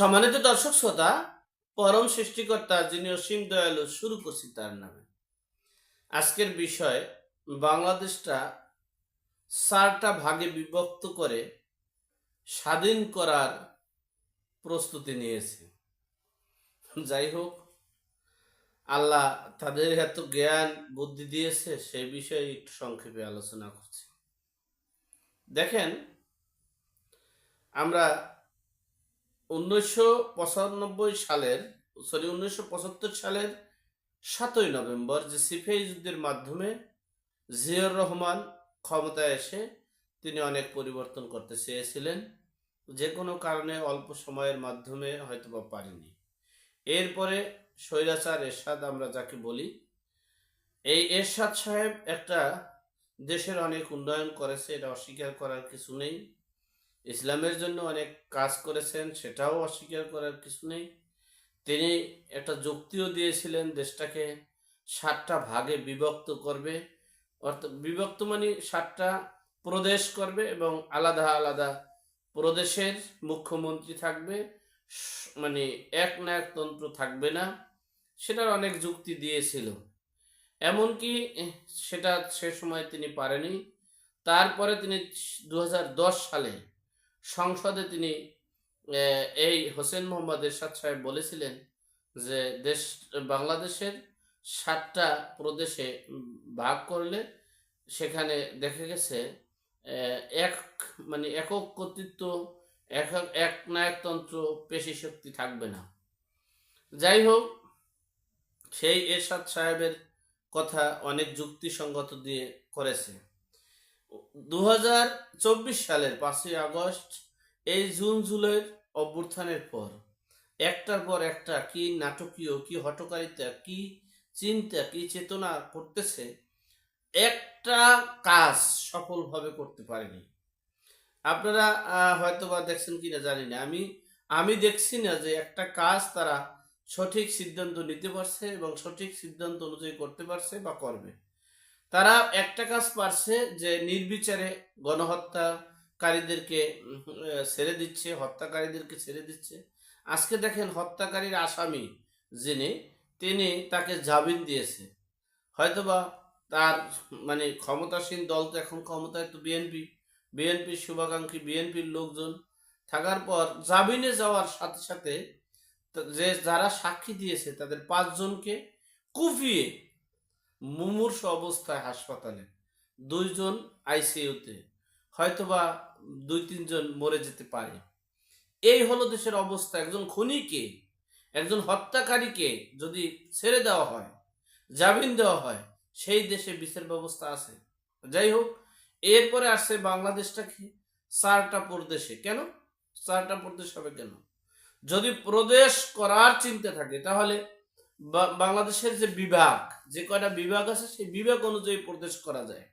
সম্মানিত দর্শক শ্রোতা, পরম সৃষ্টিকর্তা যিনি অসীম দয়ালু শুরু করছি তার নামে। আজকের বিষয়, বাংলাদেশটা চারটা ভাগে বিভক্ত করে স্বাধীন করার প্রস্তুতি নিয়েছে। যাই হোক, আল্লাহ তাদের এত জ্ঞান, বুদ্ধি দিয়েছে, সেই বিষয়ে একটু সংক্ষেপে আলোচনা করছি। দেখেন, আমরা উনিশশো পঁচানব্বই সালের সরি উনিশশো পঁচাত্তর সালের সাতই নভেম্বর যে সিফাই যুদ্ধের মাধ্যমে জিয়র রহমান ক্ষমতায় এসে তিনি অনেক পরিবর্তন করতে চেয়েছিলেন। যে কোনো কারণে অল্প সময়ের মাধ্যমে হয়তো বা পারেনি। এরপরে স্বৈরাচার এরশাদ আমরা যাকে বলি, এই এরশাদ সাহেব একটা দেশের অনেক উন্নয়ন করেছে, এটা অস্বীকার করার কিছু নেই। ইসলামের জন্য অনেক কাজ করেছেন, সেটাও অস্বীকার করার কিছু নেই। তিনি একটা যুক্তিও দিয়েছিলেন, দেশটাকে সাতটা ভাগে বিভক্ত করবে। অর্থাৎ বিভক্ত মানে সাতটা প্রদেশ করবে এবং আলাদা আলাদা প্রদেশের মুখ্যমন্ত্রী থাকবে। মানে এক না একতন্ত্র থাকবে না, সেটার অনেক যুক্তি দিয়েছিল। এমনকি সেটা সে সময় তিনি পারেনি। তারপরে তিনি দু হাজার দশ সালে সংসদে তিনি এই হোসেন মোহাম্মদ এরশাদ সাহেব বলেছিলেন যে দেশ, বাংলাদেশের সাতটা প্রদেশে ভাগ করলে সেখানে দেখা গেছে এক মানে একক কর্তৃত্ব এক এক নায়কতন্ত্র পেশি শক্তি থাকবে না। যাই হোক, সেই এরশাদ সাহেবের কথা অনেক যুক্তিসঙ্গত দিয়ে করেছে। দু হাজার চব্বিশ সালের পাঁচই আগস্ট, এই জুন জুলাইয়ের অভ্যুত্থানের পর। একটার পর একটা কি নাটকীয়, কি হটকারিতা, কি চিন্তা, কি চেতনা করতেছে, একটা কাজ সফলভাবে করতে পারেনি। আপনারা হয়তো বা দেখছেন কিনা জানি না। আমি আমি দেখছি না যে একটা কাজ তারা সঠিক সিদ্ধান্ত নিতে পারছে এবং সঠিক সিদ্ধান্ত অনুযায়ী করতে পারছে বা করবে। তারা একটা কাজ পারছে যে নির্বিচারে গণহত্যাকারীদেরকে ছেড়ে দিচ্ছে, হত্যাকারীদেরকে ছেড়ে দিচ্ছে। আজকে দেখেন হত্যাকারীর আসামি যিনি, তিনি তাকে জামিন দিয়েছে। হয়তোবা তার মানে ক্ষমতাসীন দল তো এখন ক্ষমতায় তো বিএনপি। বিএনপির শুভাকাঙ্ক্ষী বিএনপির লোকজন থাকার পর জামিনে যাওয়ার সাথে সাথে যে যারা সাক্ষী দিয়েছে তাদের পাঁচজনকে কুপিয়ে মুমূর্ষ অবস্থায় হাসপাতালে। দুইজন আইসিইউতে, হয়তোবা দুই, তিনজন মরে যেতে পারে। এই হলো দেশের অবস্থা। একজন খুনিকে, একজন হত্যাকারীকে যদি ছেড়ে দেওয়া হয়, জামিন দেওয়া হয়, সেই দেশে বিচার ব্যবস্থা আছে। যাই হোক, এরপরে আসছে বাংলাদেশটাকে চারটা প্রদেশে। কেন? চারটা প্রদেশ হবে কেন? যদি প্রদেশ করার চিন্তা থাকে, তাহলে বাংলাদেশের যে বিভাগ, যে কয়টা বিভাগ আছে, সেই বিভাগ অনুযায়ী প্রদেশ করা যায়।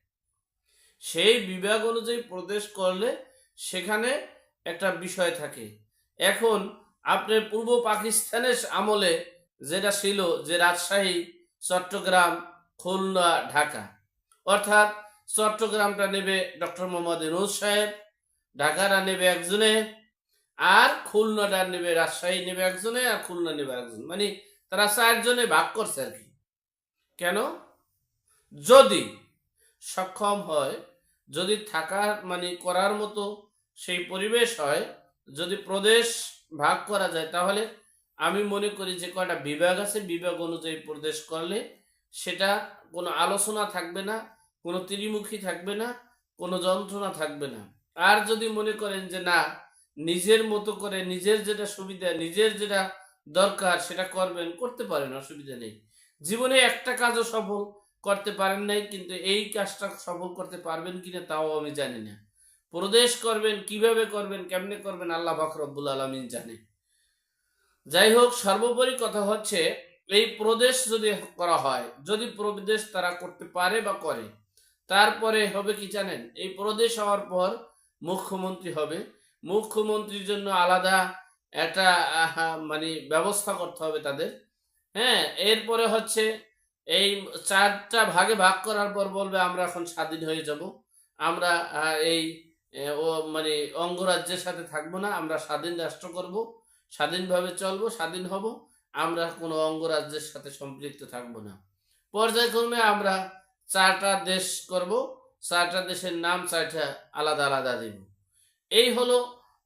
সেই বিভাগ অনুযায়ী প্রদেশ করলে সেখানে একটা বিষয় থাকে। এখন আপনার পূর্ব পাকিস্তানের আমলে যেটা ছিল যে রাজশাহী, চট্টগ্রাম, খুলনা, ঢাকা, অর্থাৎ চট্টগ্রামটা নেবে ডক্টর মোহাম্মদ ইনুজ সাহেব, ঢাকাটা নেবে একজনে, আর খুলনাটা নেবে, রাজশাহী নেবে একজনে, আর খুলনা নেবে একজন মানে তারা চারজনে ভাগ করছে আর কি। কেন? যদি সক্ষম হয়, যদি থাকার মানে করার মতো সেই পরিবেশ হয়, যদি প্রদেশ ভাগ করা যায়, তাহলে আমি মনে করি যে কয়টা বিভাগ আছে, বিভাগ অনুযায়ী প্রদেশ করলে সেটা কোনো আলোচনা থাকবে না, কোনো ত্রিমুখী থাকবে না, কোনো যন্ত্রণা থাকবে না। আর যদি মনে করেন যে না, নিজের মতো করে, নিজের যেটা সুবিধা, নিজের যেটা দরকার, সেটা করবেন, করতে পারেন, অসুবিধা নেই। জীবনে একটা কাজও সফল করতে পারেন নাই, কিন্তু এই কাজটা সফল করতে পারবেন কিনা তাও আমি জানি না। প্রদেশ করবেন, কীভাবে করবেন, কেমনে করবেন, আল্লাহ ফাকরবুল আলমিন জানে। যাই হোক, সর্বোপরি কথা হচ্ছে, এই প্রদেশ যদি করা হয়, যদি প্রদেশ তারা করতে পারে বা করে, তারপরে হবে কি জানেন? এই প্রদেশ হওয়ার পর মুখ্যমন্ত্রী হবে। মুখ্যমন্ত্রীর জন্য আলাদা একটা মানে ব্যবস্থা করতে হবে তাদের। হ্যাঁ এরপরে হচ্ছে এই চারটা ভাগে ভাগ করার পর বলবে, আমরা এখন স্বাধীন হয়ে যাব। আমরা এই ও মানে অঙ্গরাজ্যের সাথে থাকব না, আমরা স্বাধীন রাষ্ট্র করব, স্বাধীনভাবে চলবো, স্বাধীন হব, আমরা কোনো অঙ্গরাজ্যের সাথে সম্পৃক্ত থাকব না। পর্যায়ক্রমে আমরা চারটা দেশ করব, চারটা দেশের নাম, চারটা আলাদা আলাদা দিব। এই হলো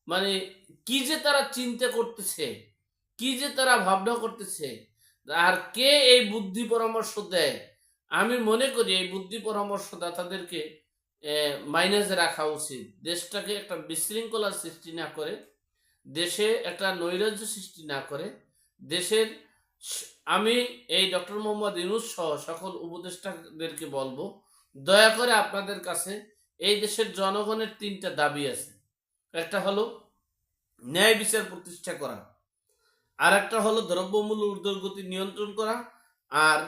মানে কি যে তারা চিন্তা করতেছে, কি যে তারা ভাবনা করতেছে, আর কে এই বুদ্ধি পরামর্শ দেয়? আমি মনে করি এই বুদ্ধি পরামর্শদাতাদেরকে মাইনাসে রাখা উচিত। দেশটাকে একটা বিশৃঙ্খলার সৃষ্টি না করে, দেশে একটা নৈরাজ্য সৃষ্টি না করে, দেশের আমি এই ডক্টর মোহাম্মদ ইউনুস সহ সকল উপদেষ্টাদেরকে বলব, দয়া করে আপনাদের কাছে এই দেশের জনগণের তিনটা দাবি আছে। একটা হলো ন্যায় বিচার প্রতিষ্ঠা করা আর একটা হলো দ্রব্যমূল্য ঊর্ধ্বগতি নিয়ন্ত্রণ করা, আর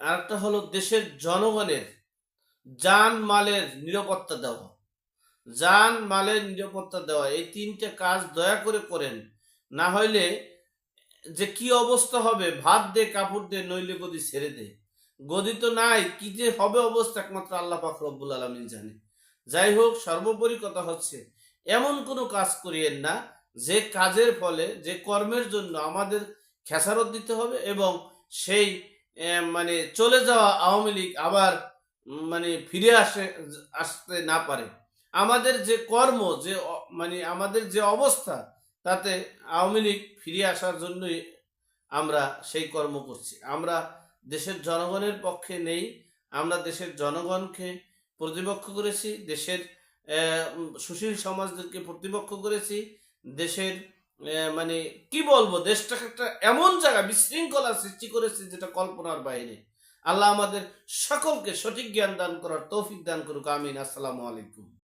আরেকটা হলো দেশের জনগণের যান মালের নিরাপত্তা দেওয়া। যান মালের নিরাপত্তা দেওয়া, এই তিনটে কাজ দয়া করে করেন। না হইলে যে কি অবস্থা হবে, ভাত দে, কাপড় দে, নইলে গদি ছেড়ে দে। গদি তো নাই, কি যে হবে অবস্থা একমাত্র আল্লাহ পাক রব্বুল আলমিন জানে। যাই হোক, সর্বোপরি কথা হচ্ছে এমন কোনো কাজ করিয়েন না, যে কাজের ফলে, যে কর্মের জন্য আমাদের খেসারত দিতে হবে এবং সেই মানে চলে যাওয়া আওয়ামী লীগ আবার মানে ফিরে আসে, আসতে না পারে। আমাদের যে কর্ম, যে মানে আমাদের যে অবস্থা, তাতে আওয়ামী লীগ ফিরে আসার জন্যই আমরা সেই কর্ম করছি। আমরা দেশের জনগণের পক্ষে নেই, আমরা দেশের জনগণকে প্রতিপক্ষ করেছি, দেশের সুশীল সমাজদেরকে প্রতিপক্ষ করেছি। দেশের মানে কি বলব, দেশটাকে একটা এমন জায়গা, বিশৃঙ্খলা সৃষ্টি করেছে যেটা কল্পনার বাইরে। আল্লাহ আমাদের সকলকে সঠিক জ্ঞান দান করার তৌফিক দান করুক। আমিন। আসসালামু আলাইকুম।